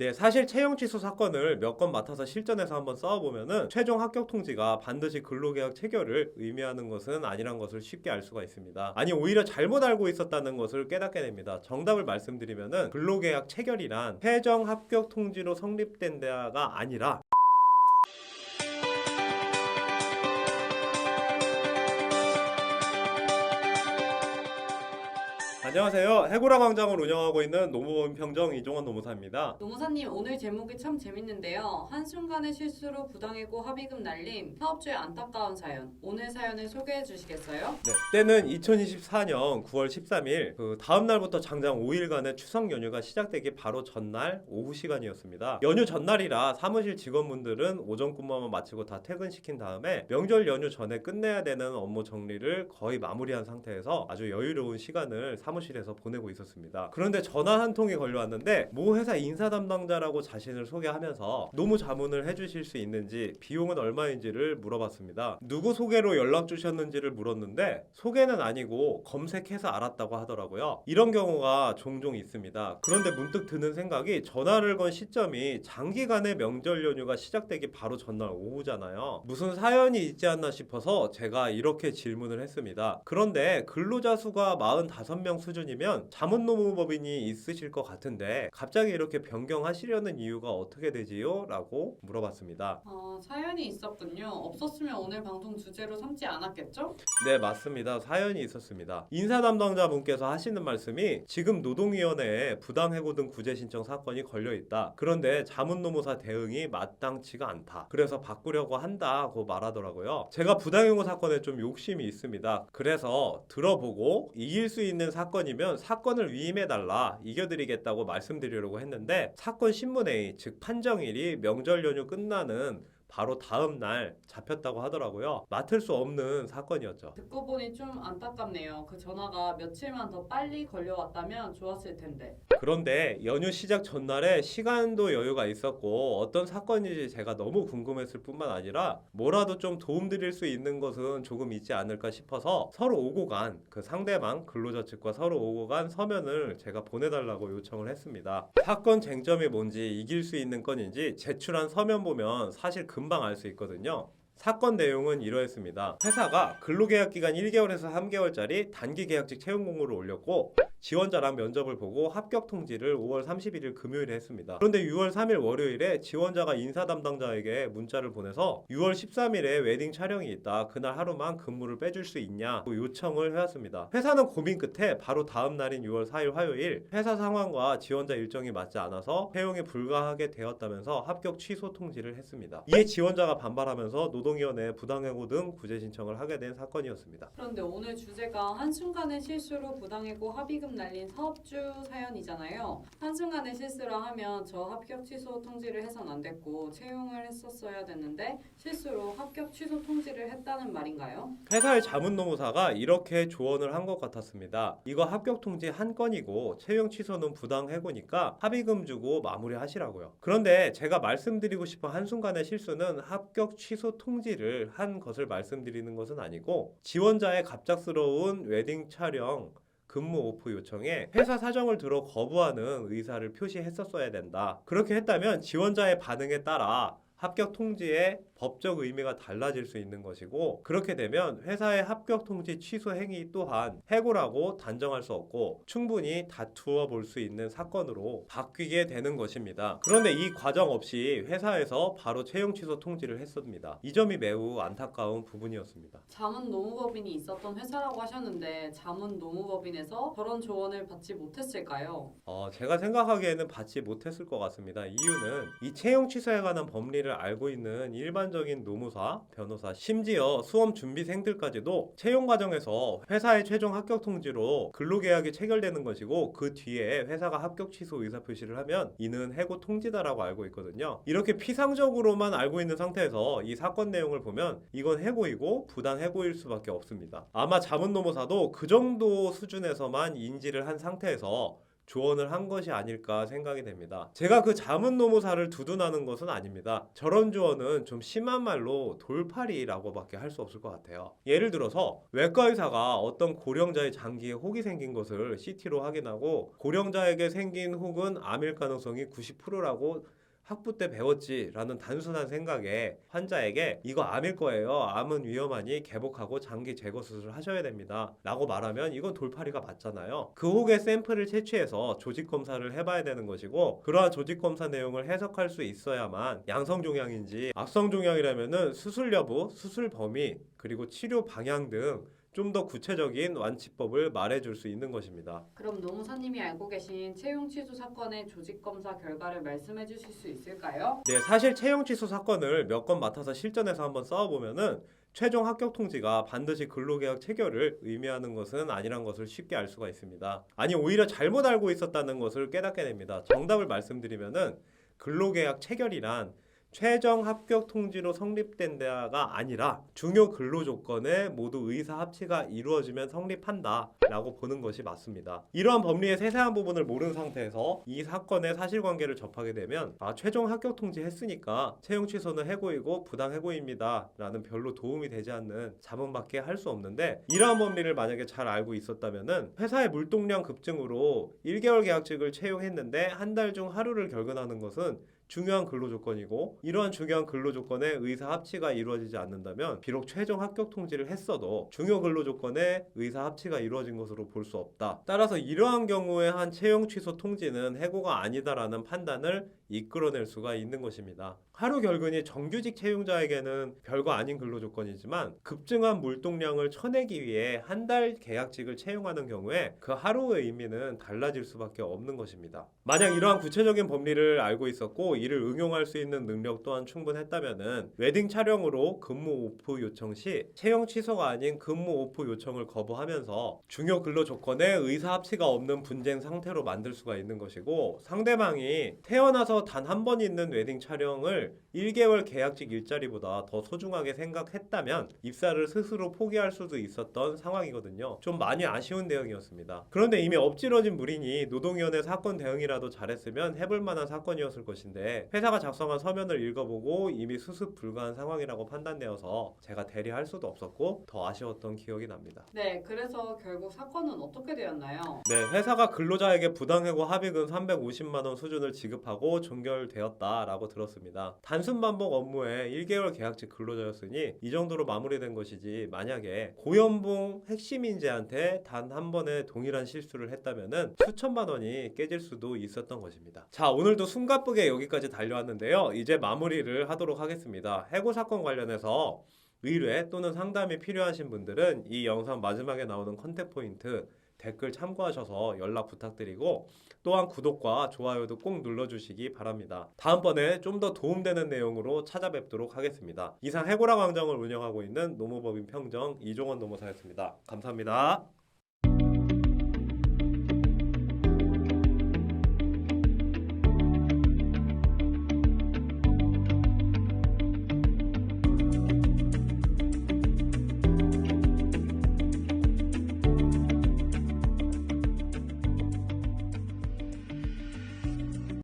네, 사실 채용 취소 사건을 몇 건 맡아서 실전에서 한번 싸워보면은 최종 합격 통지가 반드시 근로계약 체결을 의미하는 것은 아니란 것을 쉽게 알 수가 있습니다. 아니 오히려 잘못 알고 있었다는 것을 깨닫게 됩니다. 정답을 말씀드리면은 근로계약 체결이란 최종 합격 통지로 성립된 데가 아니라 안녕하세요. 해고라 광장을 운영하고 있는 노무법인 평정 이종원 노무사입니다. 노무사님 오늘 제목이 참 재밌는데요. 한순간의 실수로 부당해고 합의금 날림 사업주의 안타까운 사연. 오늘 사연을 소개해 주시겠어요? 네, 때는 2024년 9월 13일 그 다음 날부터 장장 5일간의 추석 연휴가 시작되기 바로 전날 오후 시간이었습니다. 연휴 전날이라 사무실 직원분들은 오전 근무만 마치고 다 퇴근시킨 다음에 명절 연휴 전에 끝내야 되는 업무 정리를 거의 마무리한 상태에서 아주 여유로운 시간을 사무 실에서 보내고 있었습니다. 그런데 전화 한 통이 걸려왔는데 모 회사 인사 담당자라고 자신을 소개하면서 노무 자문을 해주실 수 있는지 비용은 얼마인지를 물어봤습니다. 누구 소개로 연락 주셨는지를 물었는데 소개는 아니고 검색해서 알았다고 하더라고요. 이런 경우가 종종 있습니다. 그런데 문득 드는 생각이 전화를 건 시점이 장기간의 명절 연휴가 시작되기 바로 전날 오후잖아요. 무슨 사연이 있지 않나 싶어서 제가 이렇게 질문을 했습니다. 그런데 근로자 수가 45명 수 준이면 자문노무법인이 있으실 것 같은데 갑자기 이렇게 변경하시려는 이유가 어떻게 되지요? 라고 물어봤습니다. 아, 사연이 있었군요. 없었으면 오늘 방송 주제로 삼지 않았겠죠? 네, 맞습니다. 사연이 있었습니다. 인사 담당자분께서 하시는 말씀이 지금 노동위원회에 부당해고 등 구제 신청 사건이 걸려 있다. 그런데 자문노무사 대응이 마땅치가 않다. 그래서 바꾸려고 한다고 말하더라고요. 제가 부당해고 사건에 좀 욕심이 있습니다. 그래서 들어보고 이길 수 있는 사건 이면 사건을 위임해달라. 이겨드리겠다고 말씀드리려고 했는데 사건 신문회의, 즉 판정일이 명절 연휴 끝나는 바로 다음 날 잡혔다고 하더라고요. 맡을 수 없는 사건이었죠. 듣고 보니 좀 안타깝네요. 그 전화가 며칠만 더 빨리 걸려왔다면 좋았을 텐데. 그런데 연휴 시작 전날에 시간도 여유가 있었고 어떤 사건인지 제가 너무 궁금했을 뿐만 아니라 뭐라도 좀 도움드릴 수 있는 것은 조금 있지 않을까 싶어서 서로 오고 간 그 상대방 근로자 측과 서로 오고 간 서면을 제가 보내달라고 요청을 했습니다. 사건 쟁점이 뭔지 이길 수 있는 건인지 제출한 서면 보면 사실 금방 알 수 있거든요. 사건 내용은 이러했습니다. 회사가 근로계약 기간 1개월에서 3개월짜리 단기 계약직 채용 공고를 올렸고 지원자랑 면접을 보고 합격 통지를 5월 31일 금요일에 했습니다. 그런데 6월 3일 월요일에 지원자가 인사 담당자에게 문자를 보내서 6월 13일에 웨딩 촬영이 있다. 그날 하루만 근무를 빼줄 수 있냐? 고 요청을 해왔습니다. 회사는 고민 끝에 바로 다음 날인 6월 4일 화요일 회사 상황과 지원자 일정이 맞지 않아서 채용이 불가하게 되었다면서 합격 취소 통지를 했습니다. 이에 지원자가 반발하면서 노동위원회에 부당해고 등 구제 신청을 하게 된 사건이었습니다. 그런데 오늘 주제가 한순간의 실수로 부당해고 합의금 날린 사업주 사연이잖아요. 한순간의 실수라 하면 저 합격 취소 통지를 해선 안 됐고 채용을 했었어야 됐는데 실수로 합격 취소 통지를 했다는 말인가요? 회사의 자문노무사가 이렇게 조언을 한 것 같았습니다. 이거 합격 통지 한 건이고 채용 취소는 부당 해고니까 합의금 주고 마무리하시라고요. 그런데 제가 말씀드리고 싶은 한순간의 실수는 합격 취소 통지를 한 것을 말씀드리는 것은 아니고 지원자의 갑작스러운 웨딩 촬영 근무 오프 요청에 회사 사정을 들어 거부하는 의사를 표시했었어야 된다. 그렇게 했다면 지원자의 반응에 따라 합격 통지의 법적 의미가 달라질 수 있는 것이고 그렇게 되면 회사의 합격 통지 취소 행위 또한 해고라고 단정할 수 없고 충분히 다투어 볼 수 있는 사건으로 바뀌게 되는 것입니다. 그런데 이 과정 없이 회사에서 바로 채용 취소 통지를 했습니다. 이 점이 매우 안타까운 부분이었습니다. 자문 노무법인이 있었던 회사라고 하셨는데 자문 노무법인에서 저런 조언을 받지 못했을까요? 어, 제가 생각하기에는 받지 못했을 것 같습니다. 이유는 이 채용 취소에 관한 법리를 알고 있는 일반적인 노무사, 변호사, 심지어 수험 준비생들까지도 채용 과정에서 회사의 최종 합격 통지로 근로계약이 체결되는 것이고 그 뒤에 회사가 합격 취소 의사 표시를 하면 이는 해고 통지다라고 알고 있거든요. 이렇게 피상적으로만 알고 있는 상태에서 이 사건 내용을 보면 이건 해고이고 부당 해고일 수밖에 없습니다. 아마 자문 노무사도 그 정도 수준에서만 인지를 한 상태에서 조언을 한 것이 아닐까 생각이 됩니다. 제가 그 자문 노무사를 두둔하는 것은 아닙니다. 저런 조언은 좀 심한 말로 돌팔이라고밖에 할 수 없을 것 같아요. 예를 들어서 외과 의사가 어떤 고령자의 장기에 혹이 생긴 것을 CT로 확인하고 고령자에게 생긴 혹은 암일 가능성이 90%라고 학부 때 배웠지라는 단순한 생각에 환자에게 이거 암일 거예요. 암은 위험하니 개복하고 장기 제거 수술을 하셔야 됩니다. 라고 말하면 이건 돌팔이가 맞잖아요. 그 혹의 샘플을 채취해서 조직 검사를 해봐야 되는 것이고 그러한 조직 검사 내용을 해석할 수 있어야만 양성 종양인지 악성 종양이라면은 수술 여부, 수술 범위 그리고 치료 방향 등 좀 더 구체적인 완치법을 말해줄 수 있는 것입니다. 그럼 노무사님이 알고 계신 채용 취소 사건의 조직 검사 결과를 말씀해 주실 수 있을까요? 네, 사실 채용 취소 사건을 몇 건 맡아서 실전에서 한번 싸워보면은 최종 합격 통지가 반드시 근로계약 체결을 의미하는 것은 아니란 것을 쉽게 알 수가 있습니다. 아니 오히려 잘못 알고 있었다는 것을 깨닫게 됩니다. 정답을 말씀드리면은 근로계약 체결이란 최종 합격 통지로 성립된다가 아니라 중요 근로 조건에 모두 의사 합치가 이루어지면 성립한다라고 보는 것이 맞습니다. 이러한 법리의 세세한 부분을 모르는 상태에서 이 사건의 사실관계를 접하게 되면 아 최종 합격 통지 했으니까 채용 취소는 해고이고 부당 해고입니다라는 별로 도움이 되지 않는 자문밖에 할 수 없는데 이러한 법리를 만약에 잘 알고 있었다면은 회사의 물동량 급증으로 1개월 계약직을 채용했는데 한 달 중 하루를 결근하는 것은 중요한 근로 조건이고 이러한 중요한 근로 조건에 의사 합치가 이루어지지 않는다면 비록 최종 합격 통지를 했어도 중요 근로 조건에 의사 합치가 이루어진 것으로 볼 수 없다. 따라서 이러한 경우에 한 채용 취소 통지는 해고가 아니다라는 판단을 이끌어낼 수가 있는 것입니다. 하루 결근이 정규직 채용자에게는 별거 아닌 근로 조건이지만 급증한 물동량을 쳐내기 위해 한 달 계약직을 채용하는 경우에 그 하루의 의미는 달라질 수밖에 없는 것입니다. 만약 이러한 구체적인 법리를 알고 있었고 이를 응용할 수 있는 능력 또한 충분했다면은 웨딩 촬영으로 근무 오프 요청 시 채용 취소가 아닌 근무 오프 요청을 거부하면서 중요 근로 조건에 의사 합치가 없는 분쟁 상태로 만들 수가 있는 것이고 상대방이 태어나서 단 한 번 있는 웨딩 촬영을 1개월 계약직 일자리보다 더 소중하게 생각했다면 입사를 스스로 포기할 수도 있었던 상황이거든요. 좀 많이 아쉬운 대응이었습니다. 그런데 이미 엎질러진 물이니 노동위원회 사건 대응이라도 잘했으면 해볼 만한 사건이었을 것인데 회사가 작성한 서면을 읽어보고 이미 수습 불가한 상황이라고 판단되어서 제가 대리할 수도 없었고 더 아쉬웠던 기억이 납니다. 네, 그래서 결국 사건은 어떻게 되었나요? 네, 회사가 근로자에게 부당해고 합의금 350만 원 수준을 지급하고 종결되었다라고 들었습니다. 단순 반복 업무에 1개월 계약직 근로자였으니 이 정도로 마무리된 것이지 만약에 고연봉 핵심 인재한테 단 한 번에 동일한 실수를 했다면은 수천만 원이 깨질 수도 있었던 것입니다. 자, 오늘도 숨가쁘게 여기까지 달려왔는데요. 이제 마무리를 하도록 하겠습니다. 해고 사건 관련해서 의뢰 또는 상담이 필요하신 분들은 이 영상 마지막에 나오는 컨택 포인트 댓글 참고하셔서 연락 부탁드리고 또한 구독과 좋아요도 꼭 눌러주시기 바랍니다. 다음번에 좀 더 도움되는 내용으로 찾아뵙도록 하겠습니다. 이상 해고라 광장을 운영하고 있는 노무법인 평정 이종원 노무사였습니다. 감사합니다.